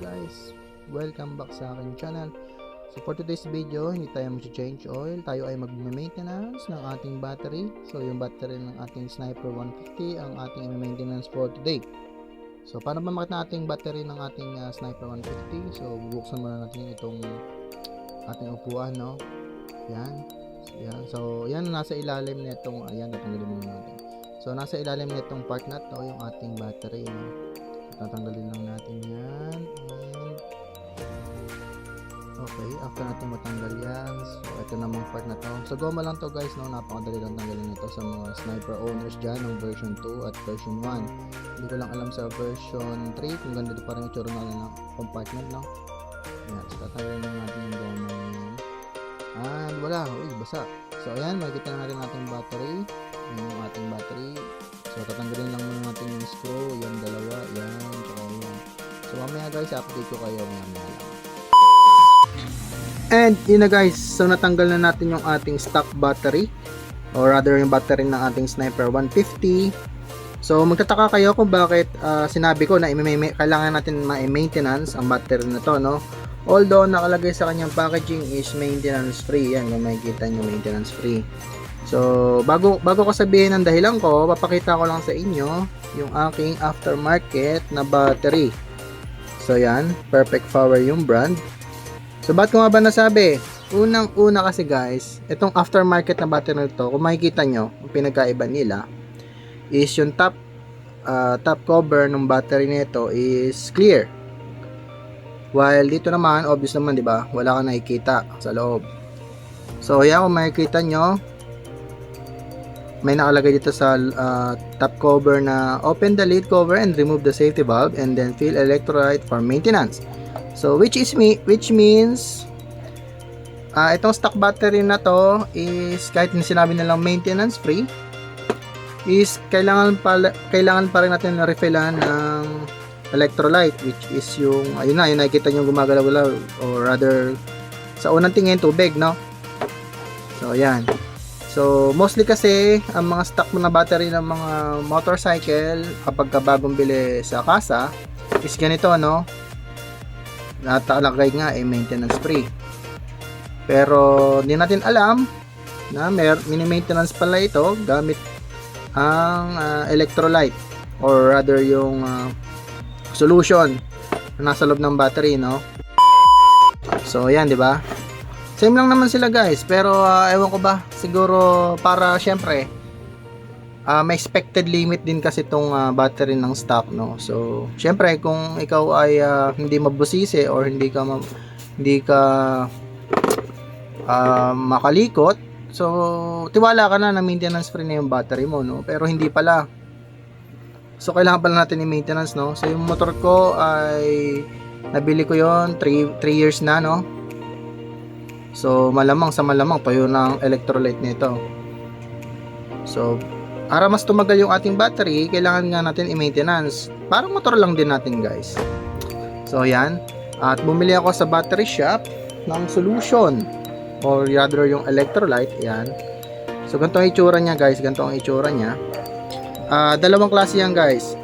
guys, welcome back sa aking channel. So for today's video, hindi tayo mag-change oil. Tayo ay mag-maintenance ng ating battery. So yung battery ng ating Sniper 150 ang ating maintenance for today. So para ba makita natin battery ng ating uh, Sniper 150? So bubuksan muna natin itong ating upuan, no? Yan. So, yan. So yan nasa ilalim nitong ayan, tatanggalin muna natin. So nasa ilalim nitong part na to yung ating battery, no? Tatanggalin lang natin yan. And okay after natin matanggal yan so ito namang part na to. So goma lang to guys no napakadali lang tanggalin ito sa mga sniper owners dyan ng version 2 at version 1 hindi ko lang alam sa version 3 kung ganito pa rin yung tsura na ng compartment no? Yan so tatanggalin lang natin yung goma yan. And wala uy basa. So ayan makikita na natin ating battery. Yung ating battery So, tatanggalin lang muna natin yung screw, yung dalawa, yan, tsaka yan. So, mamaya guys, update ko kayo mamaya lang. And, yun na guys, so natanggal na natin yung ating stock battery, or rather yung battery ng ating Sniper 150. So, magtataka kayo kung bakit ah, sinabi ko na kailangan natin ma-maintenance ang battery na to, no? Although, nakalagay sa kanyang packaging is maintenance free. Yan, kung makikita nyo, maintenance free. So, bago bago ko sabihin ang dahilan ko, papakita ko lang sa inyo yung aking aftermarket na battery. So, yan, Perfect Power yung brand. So, ba't ko nga ba nasabi? Unang-una kasi guys, itong aftermarket na battery na to, kung makikita nyo, ang pinagkaiba nila is yung top ah, top cover ng battery nito is clear. While dito naman, obvious naman, di ba? Wala ka nakikita sa loob. So, yan, kung makikita nyo, may nakalagay dito sa uh, top cover na open the lid cover and remove the safety valve and then fill electrolyte for maintenance. So which is me which means uh, itong stock battery na to is kahit na sinabi nilang maintenance free is kailangan pa kailangan pa rin natin refillan ng electrolyte which is yung ayun na yun nakikita nyo gumagalaw-galaw or rather sa unang tingin tubig no so yan So, mostly kasi, ang mga stock na battery ng mga motorcycle, kapag ka bagong bili sa kasa, is ganito, no? Natalagay nga, eh, maintenance free. Pero, di natin alam na may mini-maintenance pala ito gamit ang uh, electrolyte or rather yung uh, solution na nasa loob ng battery, no? So, yan, di ba? Same lang naman sila guys, pero uh, ewan ko ba, siguro para syempre uh, may expected limit din kasi itong uh, battery ng stock no. So, syempre kung ikaw ay uh, hindi mabusisi or hindi ka ma- hindi ka uh, makalikot, so tiwala ka na na maintenance free na yung battery mo no, pero hindi pala. So kailangan pala natin i-maintenance no. So yung motor ko ay nabili ko yon 3 3 years na no So, malamang sa malamang tuyo ng electrolyte nito. So, para mas tumagal yung ating battery, kailangan nga natin i-maintenance. Parang motor lang din natin, guys. So, yan. At bumili ako sa battery shop ng solution or rather yung electrolyte. Yan. So, ganito ang itsura niya, guys. Ganito ang itsura niya. Uh, dalawang klase yan, guys.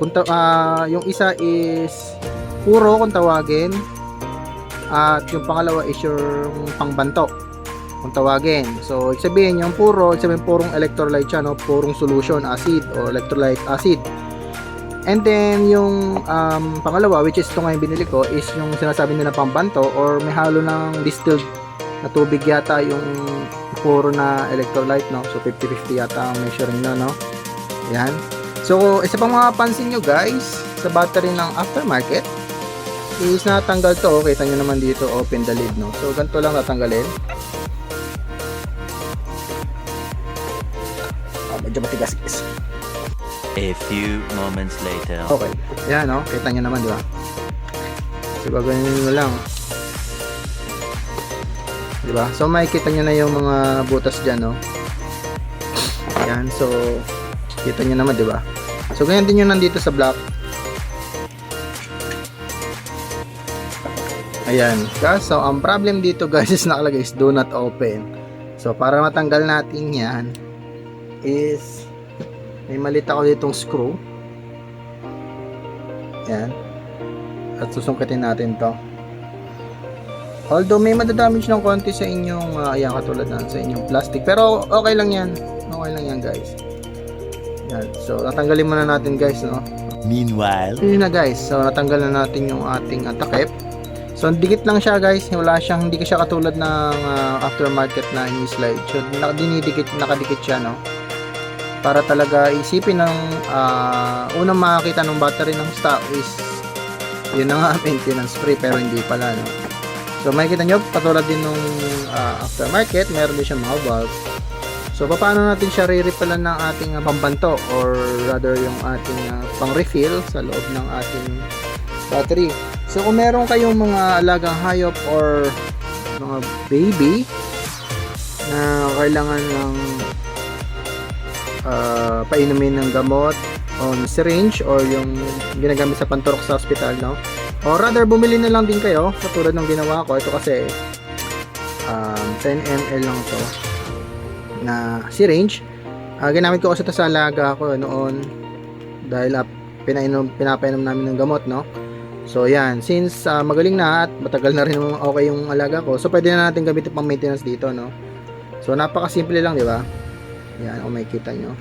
Kung uh, yung isa is puro kung tawagin at yung pangalawa is yung pangbanto kung tawagin. So, ibig sabihin yung puro, ibig sabihin purong electrolyte siya, no? purong solution, acid o electrolyte acid. And then, yung um, pangalawa, which is ito nga yung binili ko, is yung sinasabi nila pangbanto or may halo ng distilled na tubig yata yung puro na electrolyte, no? So, 50-50 yata ang measuring na, no? Yan. So, isa pang mga pansin nyo guys, sa battery ng aftermarket, is natanggal to oh. kita nyo naman dito open the lid no? So ganito lang natanggalin. Ah, medyo matigas guys. A few moments later. okay. Yan no? Kita nyo naman di ba? So gagawin nyo lang. Di ba? So makikita nyo na yung mga butas dyan no? Yan so kita nyo naman di ba? So ganyan din yung nandito sa block Ayan. Kaso, ang problem dito guys is nakalagay is do not open. So, para matanggal natin yan is may malit ako ditong screw. Ayan. at susungkitin natin to. Although may madadamage ng konti sa inyong uh, ayan katulad na sa inyong plastic pero okay lang yan. Okay lang yan guys. Yan. So tatanggalin muna natin guys no. Meanwhile, Yun na guys. So natanggal na natin yung ating uh, takip. So dikit lang siya guys. Wala siyang hindi ka siya katulad ng uh, aftermarket na ini-slide. So dinidikit nakadikit siya no. Para talaga isipin ng uh, unang makakita ng battery ng stock is yun na nga maintenance free pero hindi pala no. So makikita nyo patulad din nung uh, aftermarket meron din siyang mga valve. So paano natin siya re-repellan ng ating uh, pambanto or rather yung ating uh, pang-refill sa loob ng ating battery. So kung meron kayong mga alagang hayop or mga baby na kailangan ng uh, painumin ng gamot on syringe or yung ginagamit sa panturok sa hospital, no? Or rather, bumili na lang din kayo, katulad ng ginawa ko. Ito kasi, um, 10 ml lang to na syringe. Ah, ginamit ko kasi ito sa alaga ko noon dahil uh, pinainom, pinapainom namin ng gamot, no? So, yan. Since ah, magaling na at matagal na rin okay yung alaga ko, so pwede na natin gamitin pang maintenance dito, no? So, napaka-simple lang, di ba? Yan, kung makikita nyo.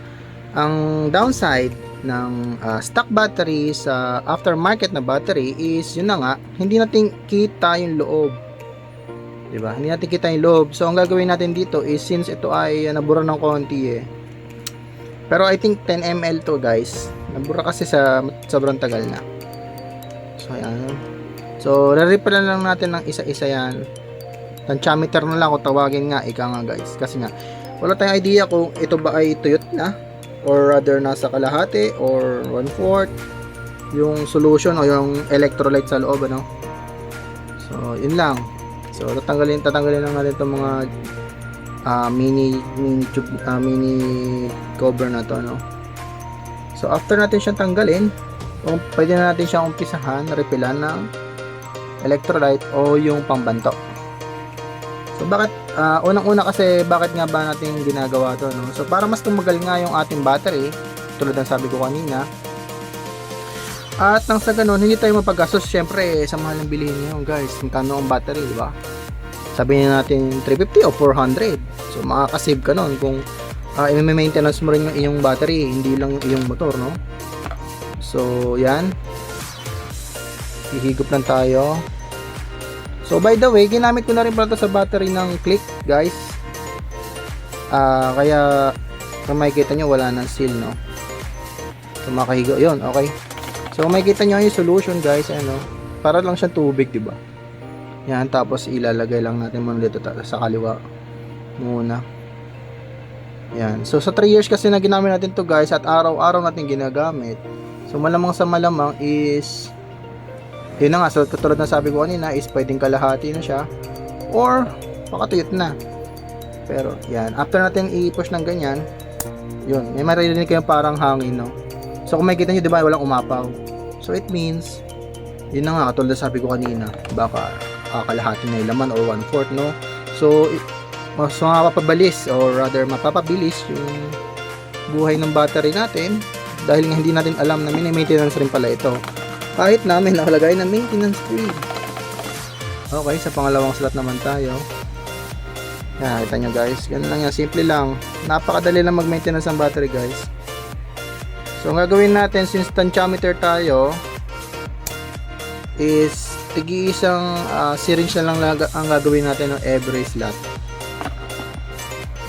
Ang downside ng ah, stock battery sa aftermarket na battery is, yun na nga, hindi natin kita yung loob. 'di ba? Hindi natin kita yung loob. So ang gagawin natin dito is since ito ay uh, nabura ng konti eh. Pero I think 10 ml to guys. Nabura kasi sa sobrang tagal na. Ayan. So re-refill lang natin ng isa-isa yan. Tensiometer na lang kung tawagin nga ika nga guys. Kasi nga wala tayong idea kung ito ba ay tuyot na or rather nasa kalahati or one fourth yung solution o yung electrolyte sa loob ano. So yun lang. So tatanggalin tatanggalin lang natin itong mga ah, mini mini tube ah, mini cover na to no. So after natin siyang tanggalin, kung pwede na natin siyang umpisahan, repilan ng electrolyte o yung pambanto. So bakit ah, unang-una kasi bakit nga ba natin ginagawa to no? So para mas tumagal nga yung ating battery, tulad ng sabi ko kanina, at nang sa ganun, hindi tayo mapagastos syempre sa mahal ng bilihin nyo guys. Magkano ang battery, di ba? Sabihin natin 350 o 400. So makakasave ka nun kung uh, i-maintenance mo rin yung iyong battery, hindi lang yung motor, no? So, yan. Hihigop lang tayo. So, by the way, ginamit ko na rin pala sa battery ng click, guys. Ah, kaya kung makikita nyo, wala nang seal, no? So, makahigo. Yun, okay. So, kung makikita nyo yung solution, guys, ano, para lang siyang tubig, di ba? Yan, tapos ilalagay lang natin muna dito sa kaliwa muna. Yan. So, sa 3 years kasi na ginamit natin to guys, at araw-araw natin ginagamit. So, malamang sa malamang is, yun na nga, so, katulad na sabi ko kanina, is pwedeng kalahati na siya, or, pakatuyot na. Pero, yan. After natin i-push ng ganyan, yun, may maririnig kayong parang hangin, no? So, kung makikita nyo, di ba, walang umapaw. So, it means, yun na nga, katulad na sabi ko kanina, baka uh, kalahati na yung laman or one fourth, no? So, i- mas mapapabilis or rather mapapabilis yung buhay ng battery natin dahil nga hindi natin alam na may maintenance rin pala ito. Kahit na may nakalagay na maintenance free. Okay, sa pangalawang slot naman tayo. Yan, kita nyo guys. Ganun lang yan. Simple lang. Napakadali lang mag-maintenance ng battery guys. So, ang gagawin natin since tensiometer tayo is tigi isang ah, syringe na lang ang gagawin natin ng every slot.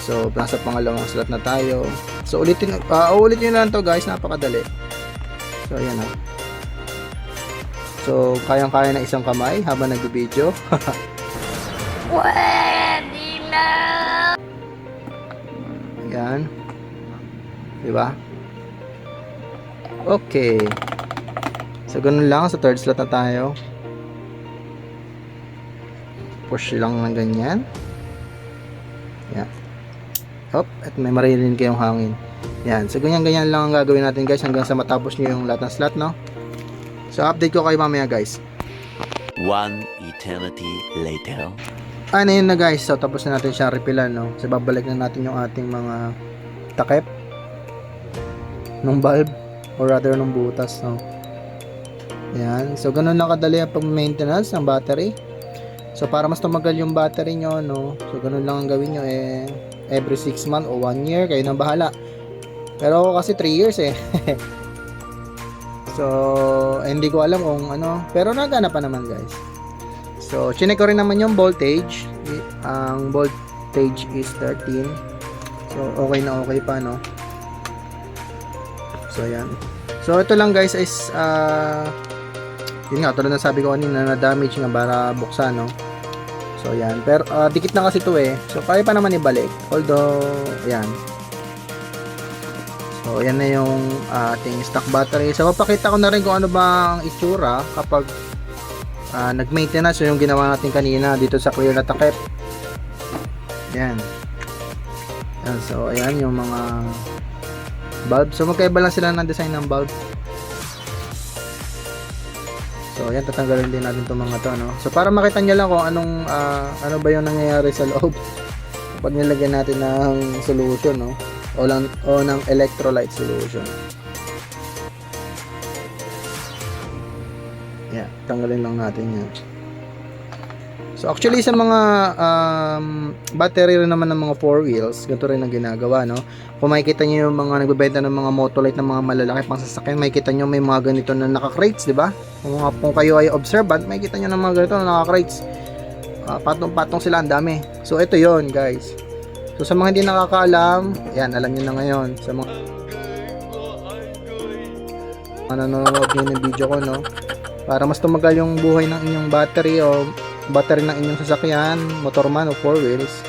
So, nasa pangalawang slot na tayo. So, ulitin, uh, ulitin nyo lang to guys, napakadali. So, ayan na. So, kayang-kaya na isang kamay habang nag-video. Ayan. Diba? Okay. So, ganun lang. Sa third slot na tayo. Push lang ng ganyan. Hop, at may maririnig kayong hangin. Yan. So, ganyan-ganyan lang ang gagawin natin guys hanggang sa matapos nyo yung lahat ng slot, no? So, update ko kayo mamaya guys. one eternity later. Na yun na guys. So, tapos na natin siya repilan, no? So, babalik na natin yung ating mga takip nung bulb or rather nung butas, no? Yan. So, ganun lang kadali ang pag-maintenance ng battery. So, para mas tumagal yung battery nyo, no? So, ganun lang ang gawin nyo, eh, every 6 months o 1 year, kayo nang bahala. Pero ako kasi 3 years, eh. so, hindi ko alam kung ano. Pero nagana pa naman, guys. So, chinek ko rin naman yung voltage. Ang voltage is 13. So, okay na okay pa, no? So, yan. So, ito lang guys is, ah, yun nga, tulad na sabi ko kanina na damage nga para buksan, no? So, yan. Pero, ah, dikit na kasi ito eh. So, kaya pa naman ibalik. Although, yan. So, yan na yung ah, ating stock battery. So, papakita ko na rin kung ano ba ang itsura kapag ah, nag-maintenance. So, yung ginawa natin kanina dito sa clear na takip. Yan. Yan. So, ayan yung mga bulb. So, magkaiba lang sila ng design ng bulb. So, ayan, tatanggalin din natin itong mga to, no? So, para makita nyo lang kung anong, ah, ano ba yung nangyayari sa loob kapag nilagyan natin ng solution, no? O, lang, o ng electrolyte solution. Yan, tanggalin lang natin yan. So actually sa mga um, battery rin naman ng mga four wheels, ganito rin ang ginagawa, no? Kung makikita niyo yung mga nagbebenta ng mga Motolite ng mga malalaki pang sasakyan, makikita niyo may mga ganito na naka-crates, di ba? Kung, kung kayo ay observant, makikita niyo ng mga ganito na naka-crates. Ah, patong-patong sila, ang dami. So ito yon guys. So sa mga hindi nakakaalam, yan, alam niyo na ngayon. Sa mga nanonood nyo ng video ko, no? Para mas tumagal yung buhay ng inyong battery o battery ng inyong sasakyan, motor man o four wheels,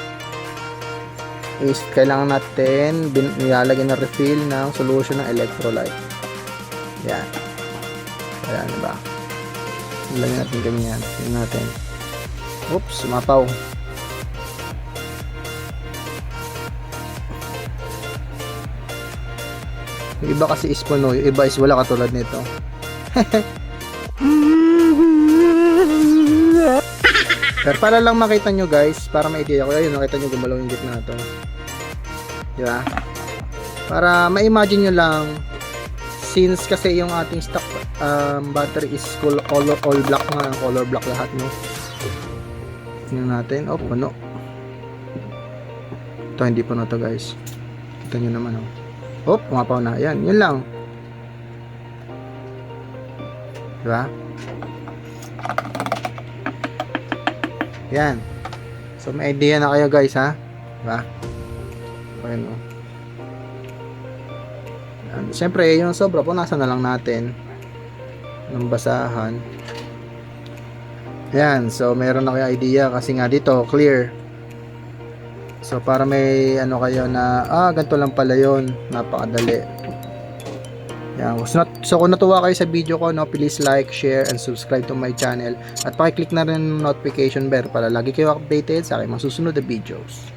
is kailangan natin bin, nilalagyan ng refill ng solution ng electrolyte. Yan. Ayan, diba? Lagyan natin ganyan. Tingnan natin. Oops, sumapaw. Yung iba kasi is puno, yung iba is wala katulad nito. Pero para lang makita nyo guys, para ma-idea ko, ayun, nakita nyo gumalaw yung gitna to. Di ba? Para ma-imagine nyo lang, since kasi yung ating stock um, battery is color, color all black nga, color black lahat, no? Tingnan natin, oh, puno. Ito, hindi puno to guys. Kita nyo naman, oh. Oh, pumapaw na. Yan, yun lang. Di ba? Yan. So, may idea na kayo guys, ha? Diba? Ayan, o. Yan. Siyempre, yung sobra, punasan na lang natin ng basahan. Yan. So, meron na kayo idea kasi nga dito, clear. So, para may ano kayo na, ah, ganito lang pala yon Napakadali. Yan. So, so, kung natuwa kayo sa video ko, no, please like, share, and subscribe to my channel. At pakiclick na rin yung notification bell para lagi kayo updated sa aking mga susunod na videos.